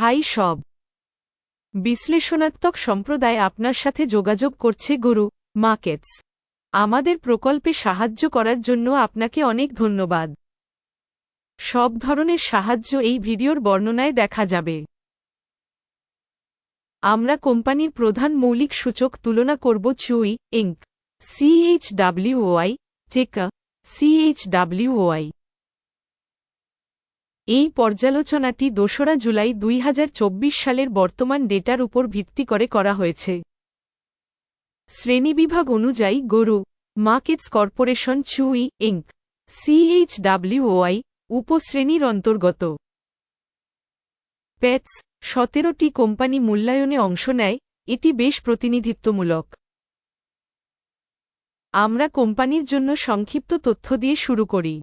High সব। বিশ্লেষণাত্মক সম্প্রদায় আপনার সাথে যোগাযোগ করছে গুরু মার্কেটস আমাদের প্রকল্পে সাহায্য করার জন্য আপনাকে অনেক ধন্যবাদ। সব ধরনের সাহায্য এই ভিডিওর বর্ণনায় দেখা যাবে। আমরা কোম্পানির প্রধান মৌলিক সূচক তুলনা করব চুই, ইঙ্ক টেকা সিএইচডাব্লিউওয়াই এই পর্যালোচনাটি দোসরা জুলাই দুই হাজার চব্বিশ সালের বর্তমান ডেটার উপর ভিত্তি করে করা হয়েছে। শ্রেণীবিভাগ অনুযায়ী গরু, markets corporation Chewy Inc CHWY উপশ্রেণীর অন্তর্গত। পেটস, সতেরোটি কোম্পানি মূল্যায়নে অংশ নেয়, এটি বেশ প্রতিনিধিত্বমূলক। আমরা কোম্পানির জন্য সংক্ষিপ্ত তথ্য দিয়ে শুরু করি।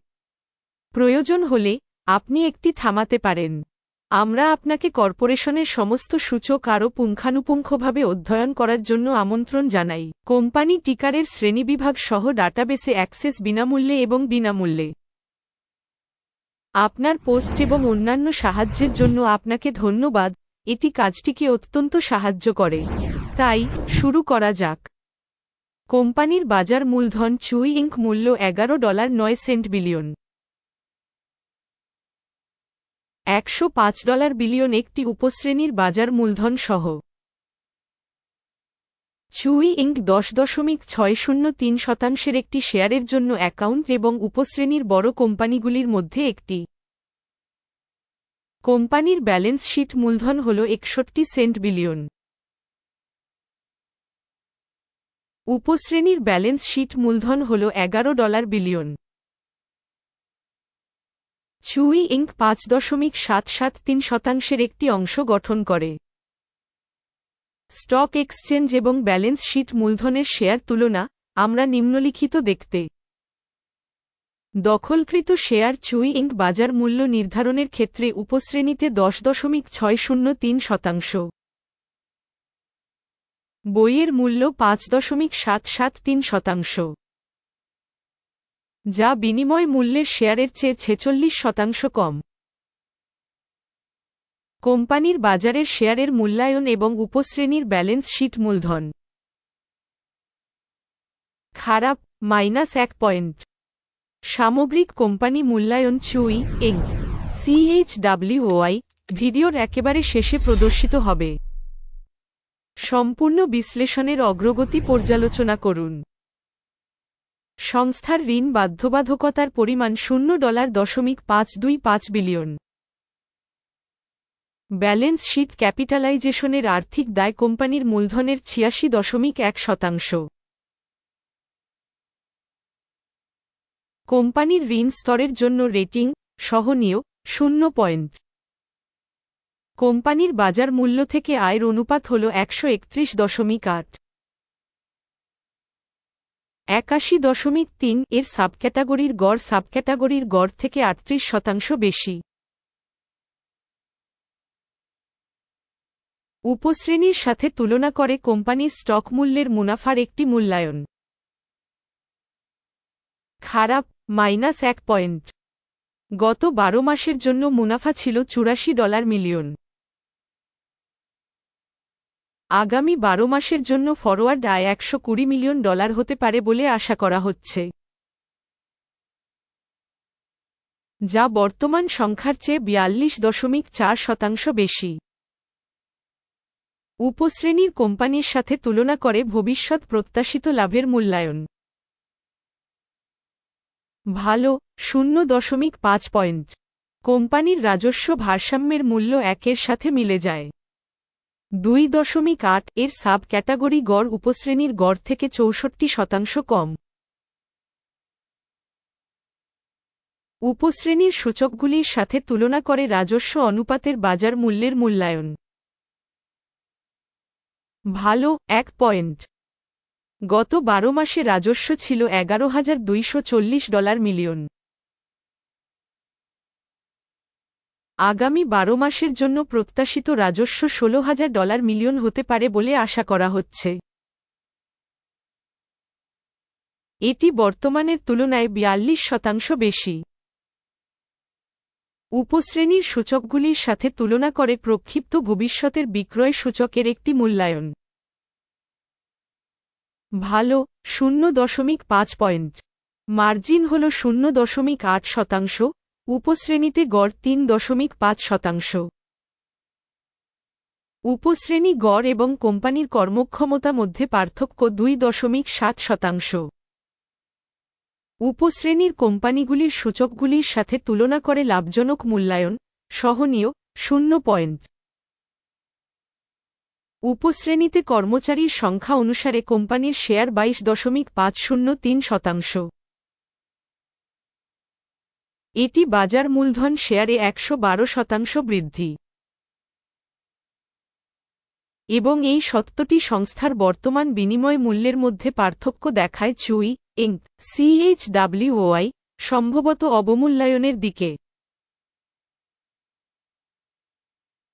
প্রয়োজন হলে আপনি একটি থামাতে পারেন। আমরা আপনাকে কর্পোরেশনের সমস্ত সূচক আরও পুঙ্খানুপুঙ্খভাবে অধ্যয়ন করার জন্য আমন্ত্রণ জানাই। কোম্পানি টিকারের শ্রেণীবিভাগ সহ ডাটাবেসে অ্যাক্সেস বিনামূল্যে এবং বিনামূল্যে। আপনার পোস্ট এবং অন্যান্য সাহায্যের জন্য আপনাকে ধন্যবাদ। এটি কাজটিকে অত্যন্ত সাহায্য করে। তাই, শুরু করা যাক। কোম্পানির বাজার মূলধন চুই ইঙ্ক মূল্য এগারো ডলার নয় সেন্ট বিলিয়ন। একশো পাঁচ ডলার বিলিয়ন একটি উপশ্রেণীর বাজার মূলধন সহ চুই ইঙ্ক দশ দশমিক ছয় শূন্য তিন শতাংশের একটি শেয়ারের জন্য অ্যাকাউন্ট এবং উপশ্রেণীর বড় কোম্পানিগুলির মধ্যে একটি। কোম্পানির ব্যালেন্স শিট মূলধন হল একষট্টি সেন্ট বিলিয়ন। উপশ্রেণীর ব্যালেন্স শিট মূলধন হল এগারো ডলার বিলিয়ন। চুই ইঙ্ক পাঁচ দশমিক সাত সাত তিন শতাংশের একটি অংশ গঠন করে। স্টক এক্সচেঞ্জ এবং ব্যালেন্স শিট মূলধনের শেয়ার তুলনা, আমরা নিম্নলিখিত দেখতে। দখলকৃত শেয়ার চুই ইঙ্ক বাজার মূল্য নির্ধারণের ক্ষেত্রে উপশ্রেণীতে দশ দশমিক ছয় শূন্য তিন শতাংশ। বইয়ের মূল্য পাঁচ দশমিক সাত সাত তিন শতাংশ। যা বিনিময় মূল্যের শেয়ারের চেয়ে ছেচল্লিশ শতাংশ কম। কোম্পানির বাজারের শেয়ারের মূল্যায়ন এবং উপশ্রেণীর ব্যালেন্স শিট মূলধন। খারাপ, মাইনাস এক পয়েন্ট। সামগ্রিক কোম্পানি মূল্যায়ন চুই এং সিএইচডাব্লিউওয়াই ভিডিওর একেবারে শেষে প্রদর্শিত হবে। সম্পূর্ণ বিশ্লেষণের অগ্রগতি পর্যালোচনা করুন। সংস্থার ঋণ বাধ্যবাধকতার পরিমাণ শূন্য ডলার দশমিক পাঁচ দুই পাঁচ বিলিয়ন। ব্যালেন্স শিট ক্যাপিটালাইজেশনের আর্থিক দায় কোম্পানির মূলধনের ছিয়াশি দশমিক এক শতাংশ। কোম্পানির ঋণ স্তরের জন্য রেটিং সহনীয় শূন্য পয়েন্ট। কোম্পানির বাজার মূল্য থেকে আয়ের অনুপাত হল একশো একত্রিশ দশমিক আট। একাশি দশমিক তিন এর সাবক্যাটাগরির গড় সাবক্যাটাগরির গড় থেকে আটত্রিশ শতাংশ বেশি। উপশ্রেণীর সাথে তুলনা করে কোম্পানির স্টক মূল্যের মুনাফার একটি মূল্যায়ন। খারাপ, মাইনাস এক পয়েন্ট। গত বারো মাসের জন্য মুনাফা ছিল চুরাশি ডলার মিলিয়ন। আগামী বারো মাসের জন্য ফরওয়ার্ড আয় একশো কুড়ি মিলিয়ন ডলার হতে পারে বলে আশা করা হচ্ছে। যা বর্তমান সংখ্যার চেয়ে বিয়াল্লিশ দশমিক চার শতাংশ বেশি। উপশ্রেণীর কোম্পানির সাথে তুলনা করে ভবিষ্যৎ প্রত্যাশিত লাভের মূল্যায়ন। ভালো, শূন্য দশমিক পাঁচ পয়েন্ট। কোম্পানির রাজস্ব ভারসাম্যের মূল্য একের সাথে মিলে যায়। দুই দশমিক আট এর সাব ক্যাটাগরি গড় উপশ্রেণীর গড় থেকে চৌষট্টি শতাংশ কম। উপশ্রেণীর সূচকগুলির সাথে তুলনা করে রাজস্ব অনুপাতের বাজার মূল্যের মূল্যায়ন। ভালো, এক পয়েন্ট। গত বারো মাসে রাজস্ব ছিল এগারো হাজার দুইশো ডলার মিলিয়ন। আগামী বারো মাসের জন্য প্রত্যাশিত রাজস্ব ষোলো হাজার ডলার মিলিয়ন হতে পারে বলে আশা করা হচ্ছে। এটি বর্তমানের তুলনায় বিয়াল্লিশ শতাংশ বেশি। উপশ্রেণীর সূচকগুলির সাথে তুলনা করে প্রক্ষিপ্ত ভবিষ্যতের বিক্রয় সূচকের একটি মূল্যায়ন। ভালো, শূন্য দশমিক পাঁচ পয়েন্ট। মার্জিন হল শূন্য দশমিক আট শতাংশ উপশ্রেণীতে গড় তিন দশমিক পাঁচ শতাংশ। উপশ্রেণী গড় এবং কোম্পানির কর্মক্ষমতা মধ্যে পার্থক্য দুই দশমিক সাত শতাংশ। উপশ্রেণীর কোম্পানিগুলির সূচকগুলির সাথে তুলনা করে লাভজনক মূল্যায়ন, সহনীয়, শূন্য পয়েন্ট। উপশ্রেণীতে কর্মচারীর সংখ্যা অনুসারে কোম্পানির শেয়ার বাইশ দশমিক পাঁচ শূন্য তিন শতাংশ। এটি বাজার মূলধন শেয়ারে একশো বারো শতাংশ বৃদ্ধি। এবং এই সত্যটি সংস্থার বর্তমান বিনিময় মূল্যের মধ্যে পার্থক্য দেখায় চুই ইঙ্ক সিএইচডাব্লিউওআই সম্ভবত অবমূল্যায়নের দিকে।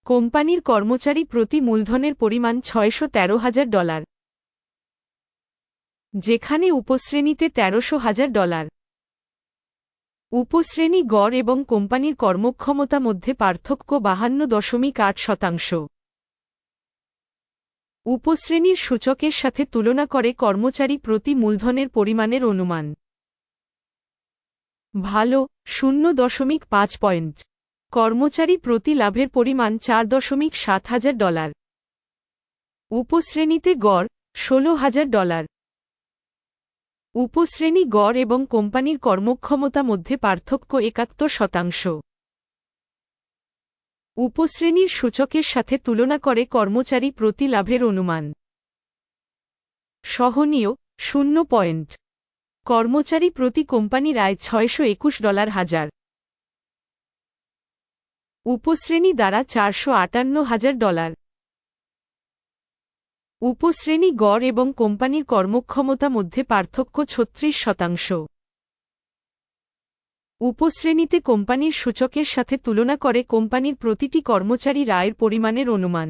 কোম্পানির কর্মচারী প্রতি মূলধনের পরিমাণ ছয়শো হাজার ডলার, যেখানে উপশ্রেণীতে তেরোশো হাজার ডলার। উপশ্রেণী গড় এবং কোম্পানির কর্মক্ষমতা মধ্যে পার্থক্য বাহান্ন দশমিক আট শতাংশ। উপশ্রেণীর সূচকের সাথে তুলনা করে কর্মচারী প্রতি মূলধনের পরিমাণের অনুমান। ভালো, শূন্য দশমিক পাঁচ পয়েন্ট। কর্মচারী প্রতি লাভের পরিমাণ চার দশমিক সাত হাজার ডলার। উপশ্রেণীতে গড়, ষোলো হাজার ডলার। উপশ্রেণী গড় এবং কোম্পানির কর্মক্ষমতা মধ্যে পার্থক্য একাত্তর শতাংশ। উপশ্রেণীর সূচকের সাথে তুলনা করে কর্মচারী প্রতি লাভের অনুমান। সহনীয়, শূন্য পয়েন্ট। কর্মচারী প্রতি কোম্পানির আয় ছয়শো একুশ ডলার হাজার। উপশ্রেণী দ্বারা চারশো আটান্ন হাজার ডলার। উপশ্রেণী গড় এবং কোম্পানির কর্মক্ষমতা মধ্যে পার্থক্য ছত্রিশ শতাংশ। উপশ্রেণীতে কোম্পানির সূচকের সাথে তুলনা করে কোম্পানির প্রতিটি কর্মচারী রায়ের পরিমাণের অনুমান।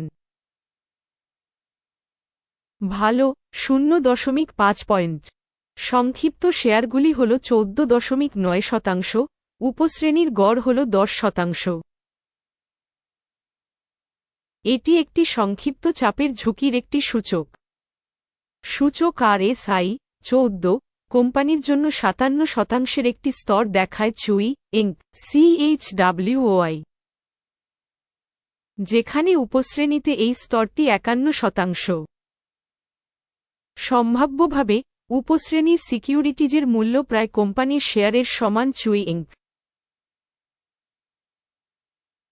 ভালো, শূন্য দশমিক পাঁচ পয়েন্ট। সংক্ষিপ্ত শেয়ারগুলি হল চৌদ্দ দশমিক নয় শতাংশ, উপশ্রেণীর গড় হল দশ শতাংশ। এটি একটি সংক্ষিপ্ত চাপের ঝুঁকির একটি সূচক। সূচক আর এস আই চৌদ্দ, কোম্পানির জন্য সাতান্ন শতাংশের একটি স্তর দেখায় চুই, ইঙ্ক সিএইচডাব্লিউওআই যেখানে উপশ্রেণীতে এই স্তরটি একান্ন শতাংশ। সম্ভাব্যভাবে, উপশ্রেণীর সিকিউরিটিজের মূল্য প্রায় কোম্পানির শেয়ারের সমান চুই, ইঙ্ক।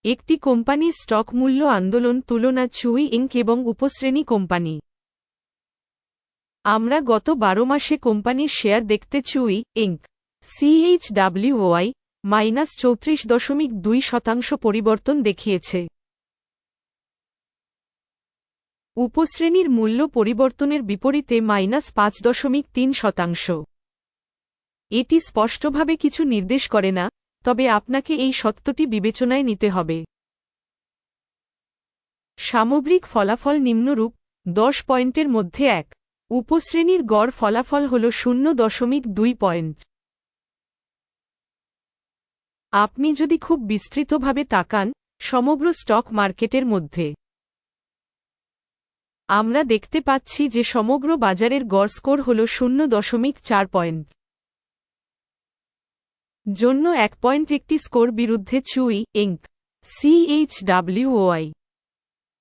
একটি কোম্পানির স্টক মূল্য আন্দোলন তুলনা চুই ইঙ্ক এবং উপশ্রেণী কোম্পানি। আমরা গত বারো মাসে কোম্পানির শেয়ার দেখতে চুই ইঙ্ক সিএইচডাব্লিউওআই মাইনাস চৌত্রিশ দশমিক দুই শতাংশ পরিবর্তন দেখিয়েছে। উপশ্রেণীর মূল্য পরিবর্তনের বিপরীতে মাইনাস পাঁচ দশমিক তিন শতাংশ। এটি স্পষ্টভাবে কিছু নির্দেশ করে না তবে আপনাকে এই সত্যটি বিবেচনায় নিতে হবে। সামগ্রিক ফলাফল নিম্নরূপ, দশ পয়েন্টের মধ্যে এক। উপশ্রেণীর গড় ফলাফল হল শূন্য দশমিক দুই পয়েন্ট। আপনি যদি খুব বিস্তৃতভাবে তাকান, সমগ্র স্টক মার্কেটের মধ্যে। আমরা দেখতে পাচ্ছি যে সমগ্র বাজারের গড় স্কোর হল শূন্য দশমিক চার পয়েন্ট। জন্য এক পয়েন্ট একটি স্কোর বিরুদ্ধে চুই, ইঙ্ক। সিএইচডাব্লিউওআই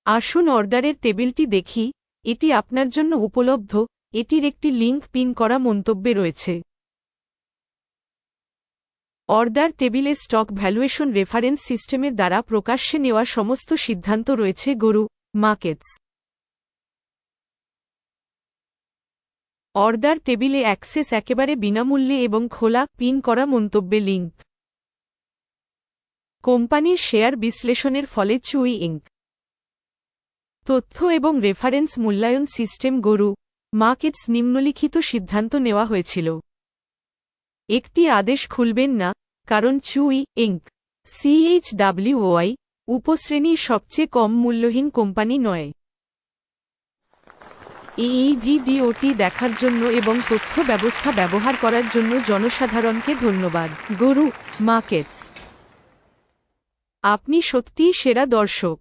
আসুন অর্ডারের টেবিলটি দেখি, এটি আপনার জন্য উপলব্ধ, এটির একটি লিঙ্ক পিন করা মন্তব্যে রয়েছে। অর্ডার টেবিলে স্টক ভ্যালুয়েশন রেফারেন্স সিস্টেমের দ্বারা প্রকাশ্যে নেওয়া সমস্ত সিদ্ধান্ত রয়েছে, গরু, মার্কেটস। অর্ডার টেবিলে অ্যাক্সেস একেবারে বিনামূল্যে এবং খোলা, পিন করা মন্তব্যে লিঙ্ক। কোম্পানির শেয়ার বিশ্লেষণের ফলে চুই ইঙ্ক তথ্য এবং রেফারেন্স মূল্যায়ন সিস্টেম গরু, মার্কেটস নিম্নলিখিত সিদ্ধান্ত নেওয়া হয়েছিল। একটি আদেশ খুলবেন না, কারণ চুই ইঙ্ক সিএইচডাব্লিউওআই উপশ্রেণীর সবচেয়ে কম মূল্যহীন কোম্পানি নয়। এই ভিডিওটি দেখার জন্য এবং তথ্য ব্যবস্থা ব্যবহার করার জন্য জনসাধারণকে ধন্যবাদ। গরু, মার্কেটস। আপনি সত্যিই সেরা দর্শক।